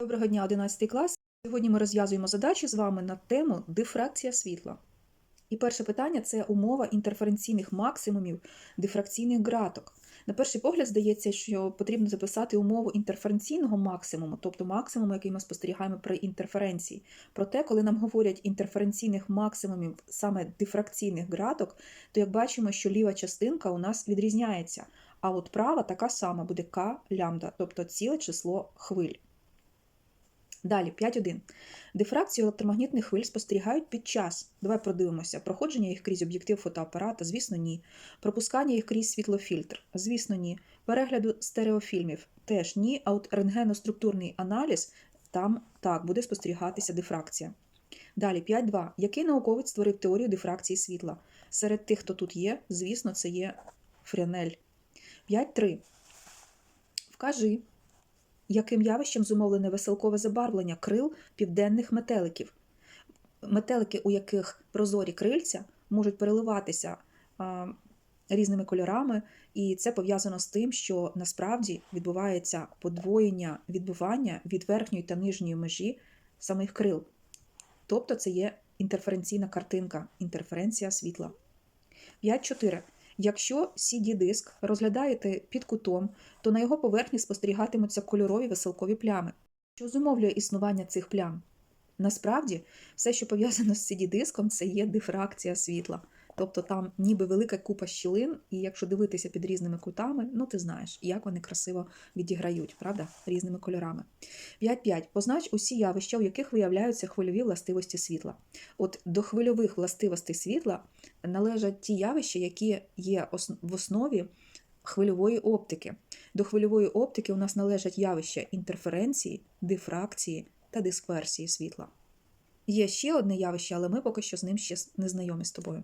Доброго дня, 11 клас. Сьогодні ми розв'язуємо задачі з вами на тему дифракція світла. І перше питання це умова інтерференційних максимумів дифракційних граток. На перший погляд здається, що потрібно записати умову інтерференційного максимуму, тобто максимуму, який ми спостерігаємо при інтерференції. Проте, коли нам говорять інтерференційних максимумів саме дифракційних граток, то як бачимо, що ліва частинка у нас відрізняється, а от права така сама буде k лямбда, тобто ціле число хвиль. Далі, 5.1. Дифракцію електромагнітних хвиль спостерігають під час. Давай продивимося. Проходження їх крізь об'єктив фотоапарата, звісно, ні. Пропускання їх крізь світлофільтр, звісно, ні. Перегляду стереофільмів теж ні. А от рентгеноструктурний аналіз там так буде спостерігатися дифракція. Далі, 5.2. Який науковець створив теорію дифракції світла? Серед тих, хто тут є, звісно, це є Френель. 5.3. Вкажи, яким явищем зумовлене веселкове забарвлення крил південних метеликів. Метелики, у яких прозорі крильця, можуть переливатися а, різними кольорами, і це пов'язано з тим, що насправді відбувається подвоєння відбивання від верхньої та нижньої межі самих крил. Тобто це є інтерференційна картинка, інтерференція світла. 5.4. Якщо CD-диск розглядаєте під кутом, то на його поверхні спостерігатимуться кольорові веселкові плями. Що зумовлює існування цих плям? Насправді, все, що пов'язано з CD-диском, це є дифракція світла. Тобто там ніби велика купа щілин, і якщо дивитися під різними кутами, ну ти знаєш, як вони красиво відіграють, правда, різними кольорами. 5.5. Познач усі явища, у яких виявляються хвильові властивості світла. От до хвильових властивостей світла належать ті явища, які є в основі хвильової оптики. До хвильової оптики у нас належать явища інтерференції, дифракції та дисперсії світла. Є ще одне явище, але ми поки що з ним ще не знайомі з тобою.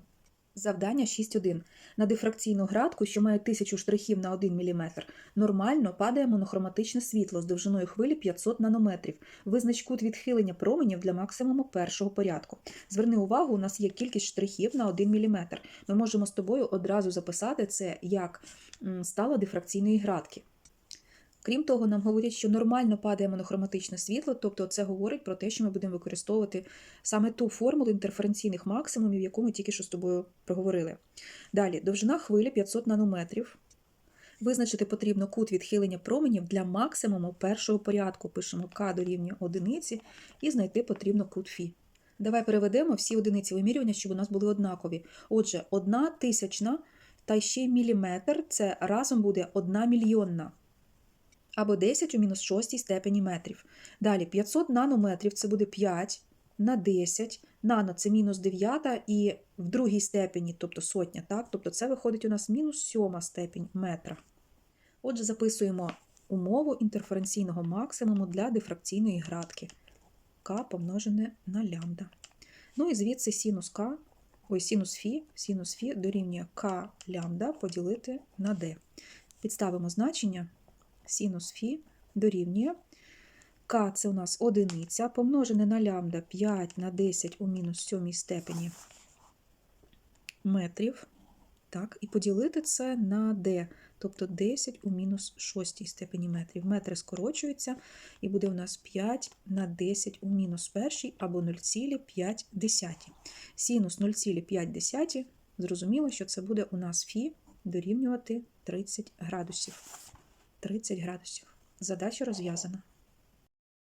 Завдання 6.1. На дифракційну градку, що має 1000 штрихів на 1 мм, нормально падає монохроматичне світло з довжиною хвилі 500 нанометрів. Визнач кут відхилення променів для максимуму першого порядку. Зверни увагу, у нас є кількість штрихів на 1 мм. Ми можемо з тобою одразу записати це як стало дифракційної градки. Крім того, нам говорять, що нормально падає монохроматичне світло, тобто це говорить про те, що ми будемо використовувати саме ту формулу інтерференційних максимумів, яку ми тільки що з тобою проговорили. Далі, довжина хвилі 500 нанометрів. Визначити потрібно кут відхилення променів для максимуму першого порядку. Пишемо К дорівнює одиниці і знайти потрібно кут Фі. Давай переведемо всі одиниці вимірювання, щоб у нас були однакові. Отже, одна тисячна та ще й міліметр це разом буде одна мільйонна або 10 у мінус 6 степені метрів. Далі 500 нанометрів це буде 5 на 10. Нано це мінус 9 і в другій степені, тобто сотня, так? тобто це виходить у нас мінус 7 степень метра. Отже, записуємо умову інтерференційного максимуму для дифракційної градки. К помножене на лямбда. Ну і звідси синус К, ой, синус Фі, синус Фі дорівнює К лямбда поділити на D. Підставимо значення синус фі дорівнює. К це у нас одиниця, помножене на лямбда 5 на 10 у мінус 7 степені метрів. Так, І поділити це на d, тобто 10 у мінус 6 степені метрів. Метри скорочуються, і буде у нас 5 на 10 у мінус 1 або 0,5. Синус 0,5. Зрозуміло, що це буде у нас фі дорівнювати 30 градусів. 30 градусів. Задача розв'язана.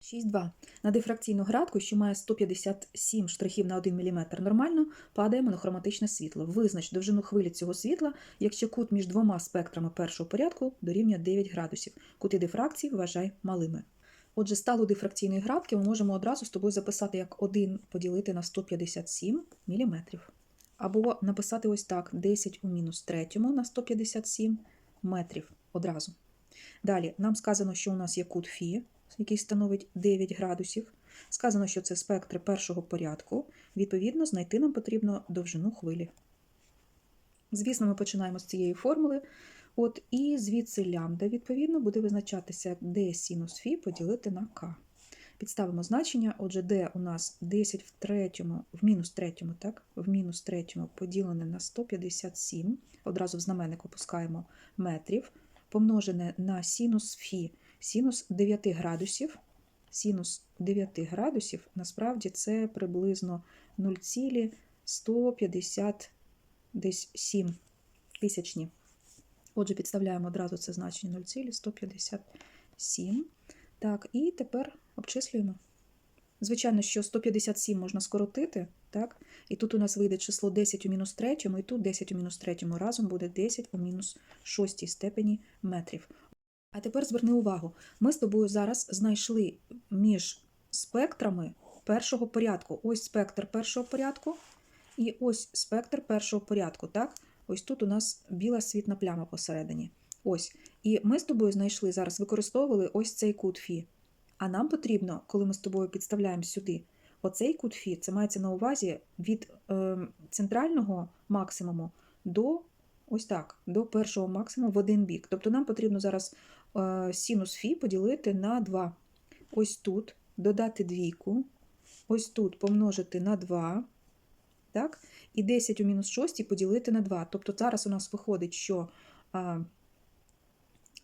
6.2. На дифракційну градку, що має 157 штрихів на 1 мм, нормально падає монохроматичне світло. Визнач довжину хвилі цього світла, якщо кут між двома спектрами першого порядку дорівнює 9 градусів. Кути дифракції вважай малими. Отже, сталу дифракційної градки ми можемо одразу з тобою записати як 1 поділити на 157 мм. Або написати ось так: 10 у мінус 3 на 157 метрів одразу. Далі, нам сказано, що у нас є кут Фі, який становить 9 градусів. Сказано, що це спектри першого порядку. Відповідно, знайти нам потрібно довжину хвилі. Звісно, ми починаємо з цієї формули. От, І звідси лямбда, відповідно, буде визначатися d синус Фі поділити на К. Підставимо значення, отже, d у нас 10 в третьому, в мінус третьому, так? В мінус третьому поділене на 157. Одразу в знаменник опускаємо метрів помножене на синус фі, синус 9 градусів, синус 9 градусів, насправді це приблизно 0,157 тисячні. Отже, підставляємо одразу це значення 0,157. Так, і тепер обчислюємо. Звичайно, що 157 можна скоротити, так? І тут у нас вийде число 10 у мінус третьому, і тут 10 у мінус третьому. Разом буде 10 у мінус шостій степені метрів. А тепер зверни увагу, ми з тобою зараз знайшли між спектрами першого порядку. Ось спектр першого порядку і ось спектр першого порядку. Так? Ось тут у нас біла світна пляма посередині. Ось. І ми з тобою знайшли зараз, використовували ось цей кут Фі. А нам потрібно, коли ми з тобою підставляємо сюди, оцей кут Фі, це мається на увазі від е, центрального максимуму до ось так, до першого максимуму в один бік. Тобто нам потрібно зараз е, синус Фі поділити на 2. Ось тут додати двійку, ось тут помножити на 2. Так? І 10 у мінус 6 поділити на 2. Тобто зараз у нас виходить, що а,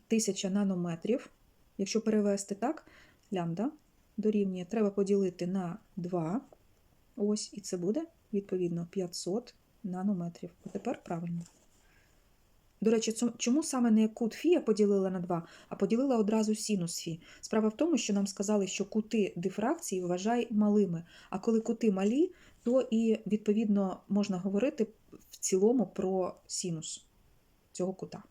1000 нанометрів, якщо перевести так, лямбда дорівнює, треба поділити на 2. Ось, і це буде, відповідно, 500 нанометрів. А тепер правильно. До речі, чому саме не кут Фі я поділила на 2, а поділила одразу синус Фі? Справа в тому, що нам сказали, що кути дифракції вважай малими, а коли кути малі, то і відповідно можна говорити в цілому про синус цього кута.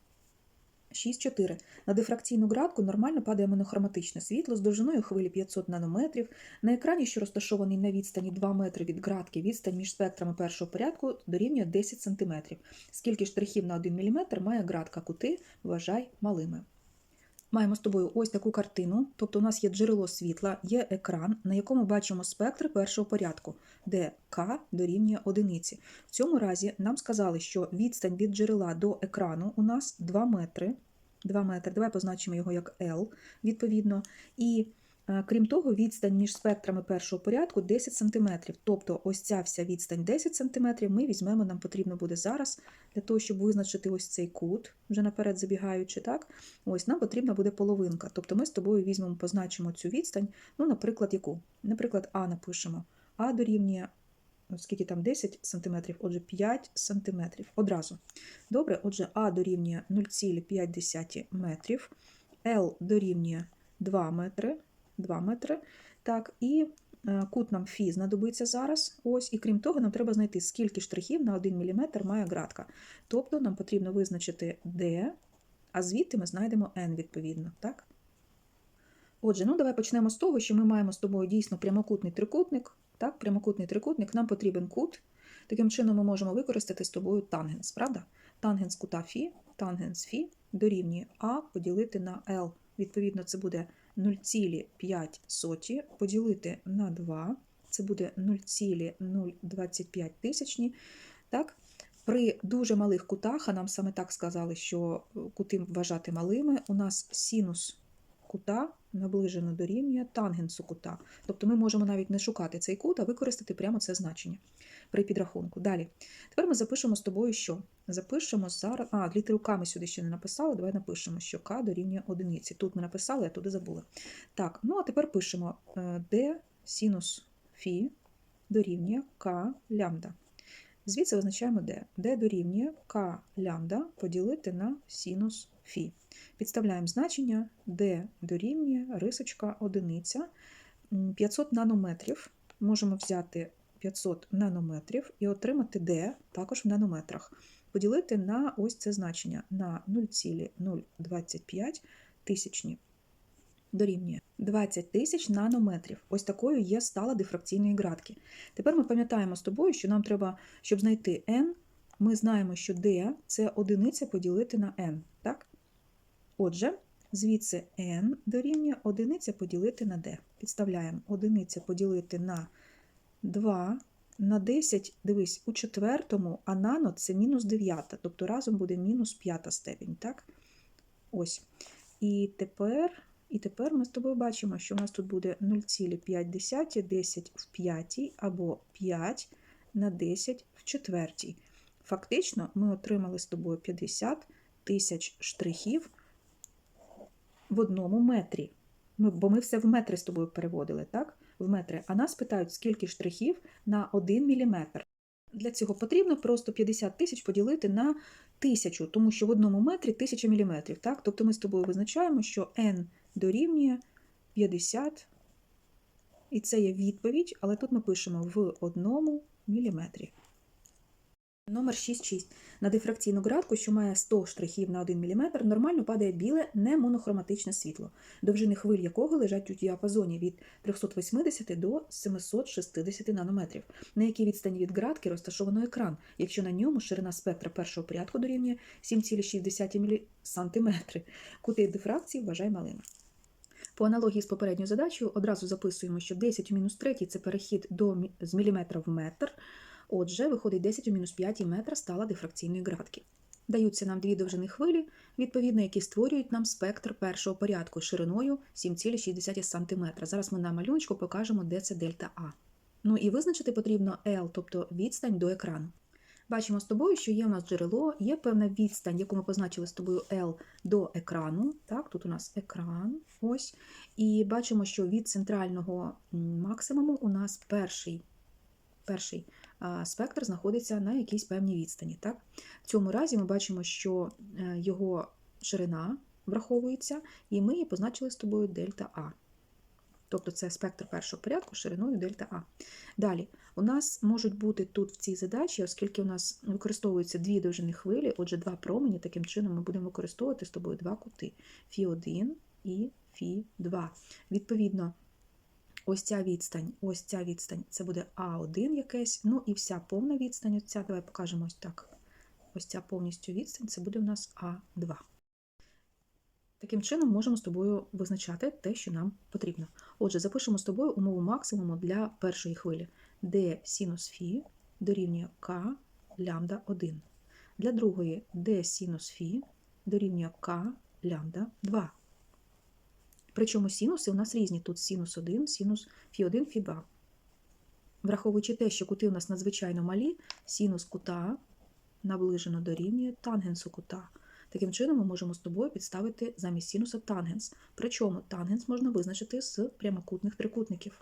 6.4. На дифракційну градку нормально падає монохроматичне світло з довжиною хвилі 500 нанометрів. На екрані, що розташований на відстані 2 метри від градки, відстань між спектрами першого порядку дорівнює 10 см. Скільки штрихів на 1 мм має градка кути, вважай малими. Маємо з тобою ось таку картину, тобто у нас є джерело світла, є екран, на якому бачимо спектр першого порядку, де К дорівнює одиниці. В цьому разі нам сказали, що відстань від джерела до екрану у нас 2 метри. 2 метри. Давай позначимо його як L, відповідно. І крім того, відстань між спектрами першого порядку 10 см. Тобто ось ця вся відстань 10 см ми візьмемо, нам потрібно буде зараз для того, щоб визначити ось цей кут, вже наперед забігаючи, так? Ось нам потрібна буде половинка. Тобто ми з тобою візьмемо, позначимо цю відстань. Ну, наприклад, яку? Наприклад, А напишемо. А дорівнює, ну, скільки там 10 см, отже, 5 см. Одразу. Добре, отже, А дорівнює 0,5 метрів, L дорівнює 2 метри. 2 метри. Так, і е, кут нам Фі знадобиться зараз. Ось, і крім того, нам треба знайти, скільки штрихів на 1 мм має градка. Тобто нам потрібно визначити D, а звідти ми знайдемо N відповідно. Так? Отже, ну давай почнемо з того, що ми маємо з тобою дійсно прямокутний трикутник. Так, прямокутний трикутник, нам потрібен кут. Таким чином ми можемо використати з тобою тангенс, правда? Тангенс кута Фі, тангенс Фі дорівнює А поділити на L. Відповідно, це буде 0,5 поділити на 2, це буде 0,025 тисячні. Так? При дуже малих кутах, а нам саме так сказали, що кути вважати малими, у нас синус кута наближено дорівнює тангенсу кута. Тобто ми можемо навіть не шукати цей кут, а використати прямо це значення при підрахунку. Далі. Тепер ми запишемо з тобою що? Запишемо зараз. А, літеру К ми сюди ще не написали. Давай напишемо, що К дорівнює одиниці. Тут ми написали, а туди забули. Так, ну а тепер пишемо е, d синус фі дорівнює К лямбда. Звідси визначаємо d. d дорівнює К лямбда поділити на синус фі. Підставляємо значення d дорівнює рисочка одиниця. 500 нанометрів. Можемо взяти 500 нанометрів і отримати d також в нанометрах. Поділити на ось це значення на 0,025 тисячні. Дорівнює 20 тисяч нанометрів. Ось такою є стала дифракційної градки. Тепер ми пам'ятаємо з тобою, що нам треба, щоб знайти n, ми знаємо, що d – це одиниця поділити на n. Так? Отже, звідси n дорівнює одиниця поділити на d. Підставляємо одиниця поділити на 2 на 10, дивись, у четвертому, а нано це мінус 9, тобто разом буде мінус 5 степень. Так? Ось. І тепер, і тепер ми з тобою бачимо, що у нас тут буде 0,5 10 в 5 або 5 на 10 в четвертій. Фактично, ми отримали з тобою 50 тисяч штрихів в одному метрі. Ми, бо ми все в метри з тобою переводили, так? В метри. А нас питають, скільки штрихів на 1 мм. Для цього потрібно просто 50 тисяч поділити на тисячу, тому що в одному метрі 1000 мм. Так? Тобто ми з тобою визначаємо, що n дорівнює 50, і це є відповідь, але тут ми пишемо в одному міліметрі. Номер 6.6. На дифракційну градку, що має 100 штрихів на 1 мм, нормально падає біле немонохроматичне світло, довжини хвиль якого лежать у діапазоні від 380 до 760 нанометрів, на якій відстані від градки розташовано екран, якщо на ньому ширина спектра першого порядку дорівнює 7,6 см. Кути дифракції вважай малими. По аналогії з попередньою задачею одразу записуємо, що 10 у мінус 3 – це перехід до, з міліметра в метр, Отже, виходить 10 у мінус 5 метра стала дифракційної градки. Даються нам дві довжини хвилі, відповідно, які створюють нам спектр першого порядку шириною 7,6 см. Зараз ми на малюночку покажемо, де це дельта А. Ну і визначити потрібно L, тобто відстань до екрану. Бачимо з тобою, що є у нас джерело, є певна відстань, яку ми позначили з тобою L до екрану. Так, тут у нас екран. Ось. І бачимо, що від центрального максимуму у нас перший, перший спектр знаходиться на якійсь певній відстані. Так? В цьому разі ми бачимо, що е, його ширина враховується, і ми її позначили з тобою дельта А. Тобто це спектр першого порядку шириною дельта А. Далі, у нас можуть бути тут в цій задачі, оскільки у нас використовуються дві довжини хвилі, отже, два промені, таким чином ми будемо використовувати з тобою два кути Фі1 і Фі2. Відповідно, ось ця відстань, ось ця відстань, це буде А1 якесь, ну і вся повна відстань, ось ця, давай покажемо ось так. Ось ця повністю відстань, це буде у нас А2. Таким чином можемо з тобою визначати те, що нам потрібно. Отже, запишемо з тобою умову максимуму для першої хвилі, де синус фі дорівнює k лямбда 1. Для другої, де синус фі дорівнює k лямбда 2. Причому синуси у нас різні. Тут синус 1, синус фі 1, фі 2. Враховуючи те, що кути у нас надзвичайно малі, синус кута наближено дорівнює тангенсу кута. Таким чином, ми можемо з тобою підставити замість синуса тангенс. Причому тангенс можна визначити з прямокутних трикутників.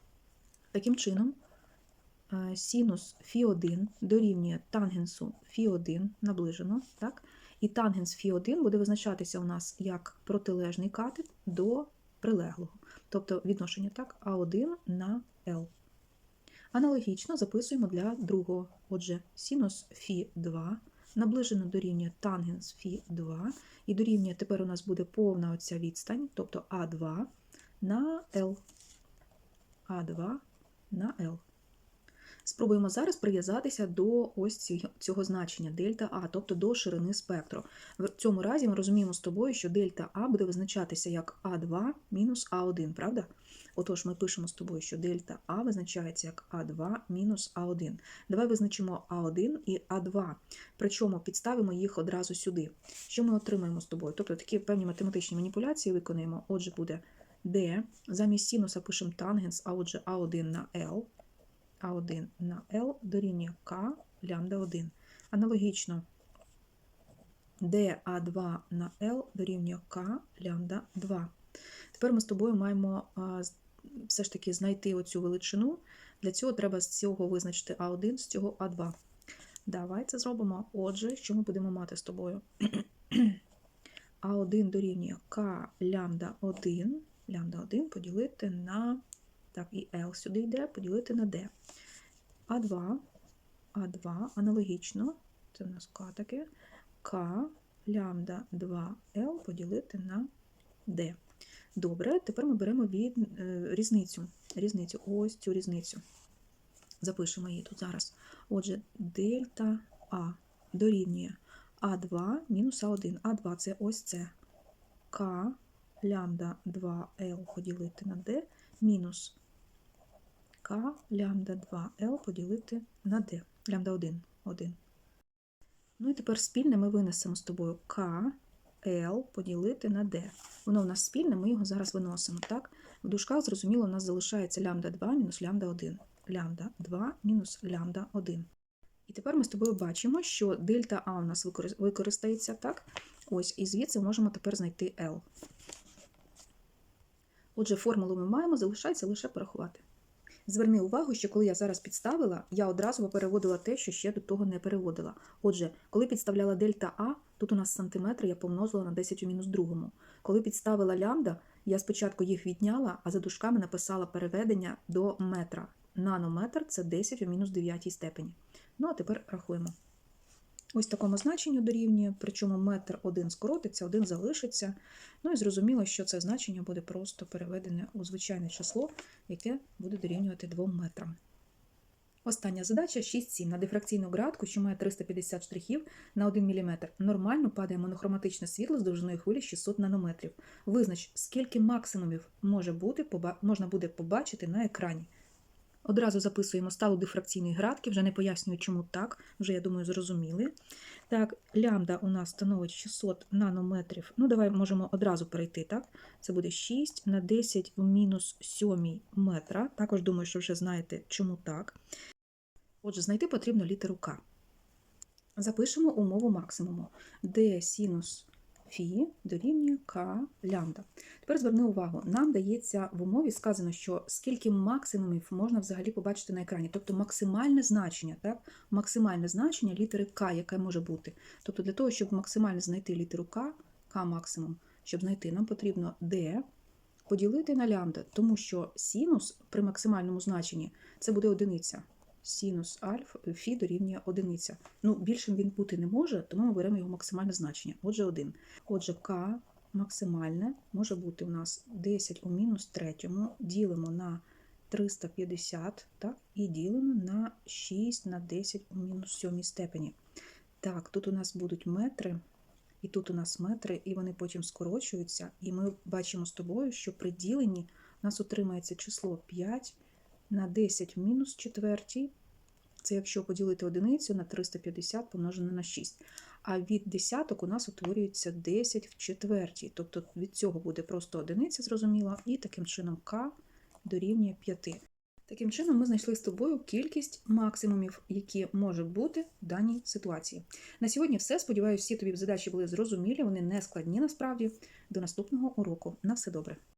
Таким чином, е, синус фі 1 дорівнює тангенсу фі 1 наближено. так? І тангенс фі 1 буде визначатися у нас як протилежний катет до прилеглого, тобто відношення так, А1 на L. Аналогічно записуємо для другого. Отже, синус Фі2 наближено до рівня тангенс Фі2, і до рівня тепер у нас буде повна оця відстань, тобто А2 на L. А2 на L. Спробуємо зараз прив'язатися до ось цього значення дельта А, тобто до ширини спектру. В цьому разі ми розуміємо з тобою, що дельта А буде визначатися як А2 мінус А1, правда? Отож, ми пишемо з тобою, що дельта А визначається як А2 мінус А1. Давай визначимо А1 і А2, причому підставимо їх одразу сюди. Що ми отримаємо з тобою? Тобто такі певні математичні маніпуляції виконуємо. Отже, буде D, замість синуса пишемо тангенс, а отже А1 на L, А1 на L дорівнює К лямбда 1. Аналогічно DA2 на L дорівнює К лямбда 2. Тепер ми з тобою маємо все ж таки знайти оцю величину. Для цього треба з цього визначити А1, з цього А2. Давай це зробимо. Отже, що ми будемо мати з тобою? А1 дорівнює К лямбда 1, лямбда 1 поділити на, так, і L сюди йде, поділити на D. А2, А2 аналогічно, це в нас К таке, К лямбда 2L поділити на D. Добре, тепер ми беремо від, е, різницю. Різницю, ось цю різницю. Запишемо її тут зараз. Отже, дельта А дорівнює А2 мінус А1. А2 це ось це. К лямбда 2L поділити на D мінус К лямбда 2L поділити на D. Лямбда 1. 1. Ну і тепер спільне ми винесемо з тобою К L поділити на D. Воно в нас спільне, ми його зараз виносимо. Так? В дужках, зрозуміло, у нас залишається лямбда 2 мінус лямбда 1. Лямбда 2 мінус лямбда 1. І тепер ми з тобою бачимо, що дельта А у нас використається так. Ось, і звідси можемо тепер знайти L. Отже, формулу ми маємо, залишається лише порахувати. Зверни увагу, що коли я зараз підставила, я одразу переводила те, що ще до того не переводила. Отже, коли підставляла дельта А, тут у нас сантиметри я помножила на 10 у мінус другому. Коли підставила лямбда, я спочатку їх відняла, а за дужками написала переведення до метра. Нанометр це 10 у мінус 9 степені. Ну а тепер рахуємо. Ось такому значенню дорівнює, причому метр один скоротиться, один залишиться. Ну і зрозуміло, що це значення буде просто переведене у звичайне число, яке буде дорівнювати 2 метрам. Остання задача 6-7. На дифракційну градку, що має 350 штрихів на 1 мм, нормально падає монохроматичне світло з довжиною хвилі 600 нанометрів. Визнач, скільки максимумів може бути, можна буде побачити на екрані. Одразу записуємо сталу дифракційної градки, вже не пояснюю, чому так, вже, я думаю, зрозуміли. Так, лямбда у нас становить 600 нанометрів. Ну, давай можемо одразу перейти, так? Це буде 6 на 10 у мінус 7 метра. Також думаю, що вже знаєте, чому так. Отже, знайти потрібно літеру К. Запишемо умову максимуму, де синус фі дорівнює К лямбда. Тепер зверни увагу, нам дається в умові сказано, що скільки максимумів можна взагалі побачити на екрані, тобто максимальне значення, так? максимальне значення літери К, яке може бути. Тобто для того, щоб максимально знайти літеру К, К максимум, щоб знайти, нам потрібно D поділити на лямбда, тому що синус при максимальному значенні це буде одиниця. Синус альфа фі дорівнює одиниця. Ну, більшим він бути не може, тому ми беремо його максимальне значення. Отже, 1. Отже, К максимальне може бути у нас 10 у мінус третьому, ділимо на 350, так, і ділимо на 6 на 10 у мінус 7 степені. Так, тут у нас будуть метри, і тут у нас метри, і вони потім скорочуються. І ми бачимо з тобою, що при діленні у нас отримається число 5 на 10 в мінус четвертій. Це якщо поділити одиницю на 350 помножене на 6. А від десяток у нас утворюється 10 в четвертій. Тобто від цього буде просто одиниця, зрозуміло, і таким чином k дорівнює 5. Таким чином, ми знайшли з тобою кількість максимумів, які можуть бути в даній ситуації. На сьогодні все. Сподіваюся, всі тобі задачі були зрозумілі, вони не складні насправді. До наступного уроку. На все добре.